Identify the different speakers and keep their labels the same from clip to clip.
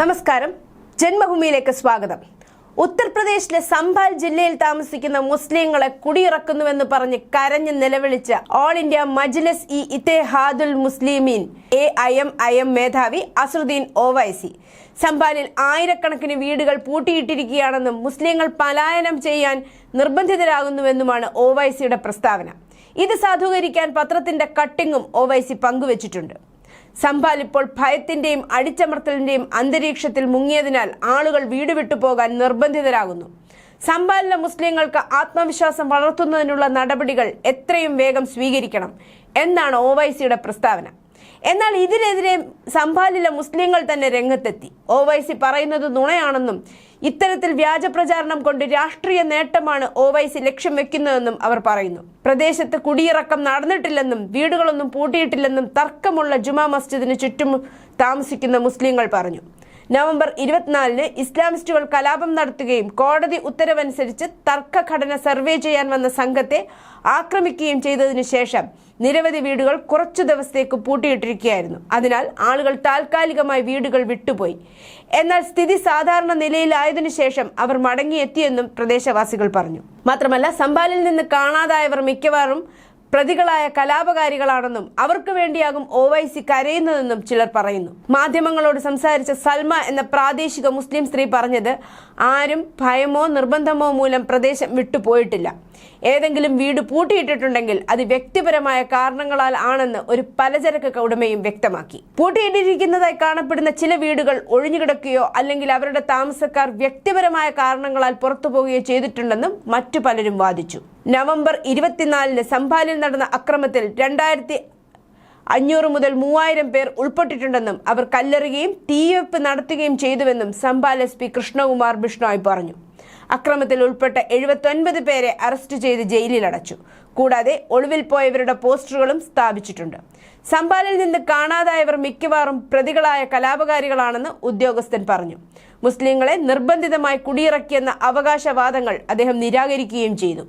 Speaker 1: നമസ്കാരം. ജന്മഭൂമിയിലേക്ക് സ്വാഗതം. ഉത്തർപ്രദേശിലെ സംഭാൽ ജില്ലയിൽ താമസിക്കുന്ന മുസ്ലിങ്ങളെ കുടിയിറക്കുന്നുവെന്ന് പറഞ്ഞ് കരഞ്ഞ് നിലവിളിച്ച all India Majlis e Ittehadul Muslimeen A I M I M മേധാവി അസറുദ്ദീൻ ഓവൈസി സംഭാലിൽ ആയിരക്കണക്കിന് വീടുകൾ പൂട്ടിയിട്ടിരിക്കുകയാണെന്നും മുസ്ലിങ്ങൾ പലായനം ചെയ്യാൻ നിർബന്ധിതരാകുന്നുവെന്നുമാണ് ഓവൈസിയുടെ പ്രസ്താവന. ഇത് സാധൂകരിക്കാൻ പത്രത്തിന്റെ കട്ടിങ്ങും ഓവൈസി പങ്കുവച്ചിട്ടുണ്ട്. സംഭാൽ ഇപ്പോൾ ഭയത്തിന്റെയും അടിച്ചമർത്തലിന്റെയും അന്തരീക്ഷത്തിൽ മുങ്ങിയതിനാൽ ആളുകൾ വീട് വിട്ടു പോകാൻ നിർബന്ധിതരാകുന്നു. സംഭാലിലെ മുസ്ലിങ്ങൾക്ക് ആത്മവിശ്വാസം വളർത്തുന്നതിനുള്ള നടപടികൾ എത്രയും വേഗം സ്വീകരിക്കണം എന്നാണ് ഒവൈസിയുടെ പ്രസ്താവന. എന്നാൽ ഇതിനെതിരെ സംഭാലിലെ മുസ്ലിങ്ങൾ തന്നെ രംഗത്തെത്തി. ഒവൈസി പറയുന്നത് നുണയാണെന്നും ഇത്തരത്തിൽ വ്യാജ പ്രചാരണം കൊണ്ട് രാഷ്ട്രീയ നേട്ടമാണ് ഒവൈസി ലക്ഷ്യം വെക്കുന്നതെന്നും അവർ പറയുന്നു. പ്രദേശത്ത് കുടിയിറക്കം നടന്നിട്ടില്ലെന്നും വീടുകളൊന്നും പൂട്ടിയിട്ടില്ലെന്നും തർക്കമുള്ള ജുമാ മസ്ജിദിന് ചുറ്റും താമസിക്കുന്ന മുസ്ലിങ്ങൾ പറഞ്ഞു. നവംബർ ഇരുപത്തിനാലിന് ഇസ്ലാമിസ്റ്റുകൾ കലാപം നടത്തുകയും കോടതി ഉത്തരവനുസരിച്ച് തർക്കഘടന സർവേ ചെയ്യാൻ വന്ന സംഘത്തെ ആക്രമിക്കുകയും ചെയ്തതിനു ശേഷം നിരവധി വീടുകൾ കുറച്ചു ദിവസത്തേക്ക് പൂട്ടിയിട്ടിരിക്കുകയായിരുന്നു. അതിനാൽ ആളുകൾ താൽക്കാലികമായി വീടുകൾ വിട്ടുപോയി. എന്നാൽ സ്ഥിതി സാധാരണ നിലയിലായതിനു ശേഷം അവർ മടങ്ങിയെത്തിയെന്നും പ്രദേശവാസികൾ പറഞ്ഞു. മാത്രമല്ല സമ്പാലിൽ നിന്ന് കാണാതായവർ മിക്കവാറും പ്രതികളായ കലാപകാരികളാണെന്നും അവർക്ക് വേണ്ടിയാകും ഒവൈസി കരയുന്നതെന്നും ചിലർ പറയുന്നു. മാധ്യമങ്ങളോട് സംസാരിച്ച സൽമ എന്ന പ്രാദേശിക മുസ്ലിം സ്ത്രീ പറഞ്ഞത് ആരും ഭയമോ നിർബന്ധമോ മൂലം പ്രദേശം വിട്ടുപോയിട്ടില്ല. ഏതെങ്കിലും വീട് പൂട്ടിയിട്ടിട്ടുണ്ടെങ്കിൽ അത് വ്യക്തിപരമായ കാരണങ്ങളാൽ ആണെന്ന് ഒരു പലചരക്ക് കൗടമയും വ്യക്തമാക്കി. പൂട്ടിയിട്ടിരിക്കുന്നതായി കാണപ്പെടുന്ന ചില വീടുകൾ ഒഴിഞ്ഞുകിടക്കുകയോ അല്ലെങ്കിൽ അവരുടെ താമസക്കാർ വ്യക്തിപരമായ കാരണങ്ങളാൽ പുറത്തു പോവുകയോ ചെയ്തിട്ടുണ്ടെന്നും മറ്റു പലരും വാദിച്ചു. നവംബർ ഇരുപത്തിനാലിന് സംഭാലിൽ നടന്ന അക്രമത്തിൽ രണ്ടായിരത്തി അഞ്ഞൂറ് മുതൽ മൂവായിരം പേർ ഉൾപ്പെട്ടിട്ടുണ്ടെന്നും അവർ കല്ലെറുകയും തീവെപ്പ് നടത്തുകയും ചെയ്തുവെന്നും സംഭാൽ എസ് പി കൃഷ്ണകുമാർ ബിഷ്ണോയ് പറഞ്ഞു. അക്രമത്തിൽ ഉൾപ്പെട്ട എഴുപത്തൊൻപത് പേരെ അറസ്റ്റ് ചെയ്ത് ജയിലിലടച്ചു. കൂടാതെ ഒളിവിൽ പോയവരുടെ പോസ്റ്ററുകളും സ്ഥാപിച്ചിട്ടുണ്ട്. സംബാലിൽ നിന്ന് കാണാതായവർ മിക്കവാറും പ്രതികളായ കലാപകാരികളാണെന്ന് ഉദ്യോഗസ്ഥൻ പറഞ്ഞു. മുസ്ലിങ്ങളെ നിർബന്ധിതമായി കുടിയിറക്കിയെന്ന അവകാശവാദങ്ങൾ അദ്ദേഹം നിരാകരിക്കുകയും ചെയ്തു.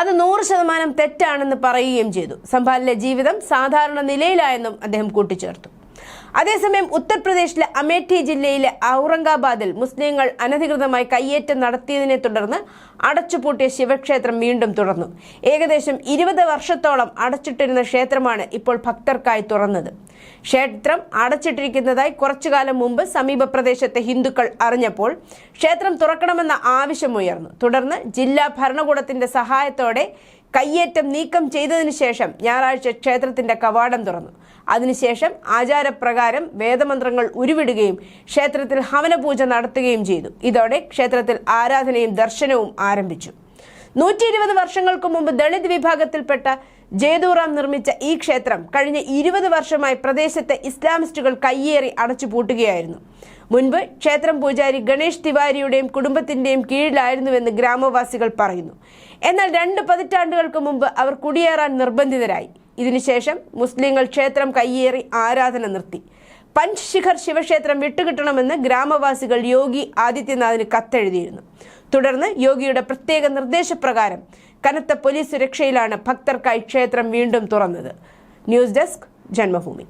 Speaker 1: അത് നൂറ് ശതമാനം തെറ്റാണെന്ന് പറയുകയും ചെയ്തു. സംഭാലിലെ ജീവിതം സാധാരണ നിലയിലായെന്നും അദ്ദേഹം കൂട്ടിച്ചേർത്തു. അതേസമയം ഉത്തർപ്രദേശിലെ അമേഠി ജില്ലയിലെ ഔറംഗാബാദിൽ മുസ്ലിങ്ങൾ അനധികൃതമായി കയ്യേറ്റം നടത്തിയതിനെ തുടർന്ന് അടച്ചുപൂട്ടിയ ശിവക്ഷേത്രം വീണ്ടും തുറന്നു. ഏകദേശം ഇരുപത് വർഷത്തോളം അടച്ചിട്ടിരുന്ന ക്ഷേത്രമാണ് ഇപ്പോൾ ഭക്തർക്കായി തുറന്നത്. ക്ഷേത്രം അടച്ചിട്ടിരിക്കുന്നതായി കുറച്ചുകാലം മുമ്പ് സമീപ പ്രദേശത്തെ ഹിന്ദുക്കൾ അറിഞ്ഞപ്പോൾ ക്ഷേത്രം തുറക്കണമെന്ന ആവശ്യമുയർന്നു തുടർന്ന് ജില്ലാ ഭരണകൂടത്തിന്റെ സഹായത്തോടെ കയ്യേറ്റം നീക്കം ചെയ്തതിനു ശേഷം ഞായറാഴ്ച ക്ഷേത്രത്തിന്റെ കവാടം തുറന്നു. അതിനുശേഷം ആചാരപ്രകാരം വേദമന്ത്രങ്ങൾ ഉരുവിടുകയും ക്ഷേത്രത്തിൽ ഹവനപൂജ നടത്തുകയും ചെയ്തു. ഇതോടെ ക്ഷേത്രത്തിൽ ആരാധനയും ദർശനവും ആരംഭിച്ചു. നൂറ്റി ഇരുപത് വർഷങ്ങൾക്ക് മുമ്പ് ദളിത് വിഭാഗത്തിൽപ്പെട്ട ജയദൂറാം നിർമ്മിച്ച ഈ ക്ഷേത്രം കഴിഞ്ഞ ഇരുപത് വർഷമായി പ്രദേശത്തെ ഇസ്ലാമിസ്റ്റുകൾ കയ്യേറി അടച്ചുപൂട്ടുകയായിരുന്നു മുൻപ് ക്ഷേത്രം പൂജാരി ഗണേഷ് തിവാരിയുടെയും കുടുംബത്തിന്റെയും കീഴിലായിരുന്നുവെന്ന് ഗ്രാമവാസികൾ പറയുന്നു. എന്നാൽ രണ്ട് പതിറ്റാണ്ടുകൾക്ക് മുമ്പ് അവർ കുടിയേറാൻ നിർബന്ധിതരായി. ഇതിനുശേഷം മുസ്ലിങ്ങൾ ക്ഷേത്രം കയ്യേറി ആരാധന നിർത്തി. പഞ്ച് ശിഖർ ശിവക്ഷേത്രം വിട്ടുകിട്ടണമെന്ന് ഗ്രാമവാസികൾ യോഗി ആദിത്യനാഥിന് കത്തെഴുതിയിരുന്നു. തുടർന്ന് യോഗിയുടെ പ്രത്യേക നിർദ്ദേശപ്രകാരം കനത്ത പോലീസ് സുരക്ഷയിലാണ് ഭക്തർക്കായി ക്ഷേത്രം വീണ്ടും തുറന്നത്. News desk Janmabhumi.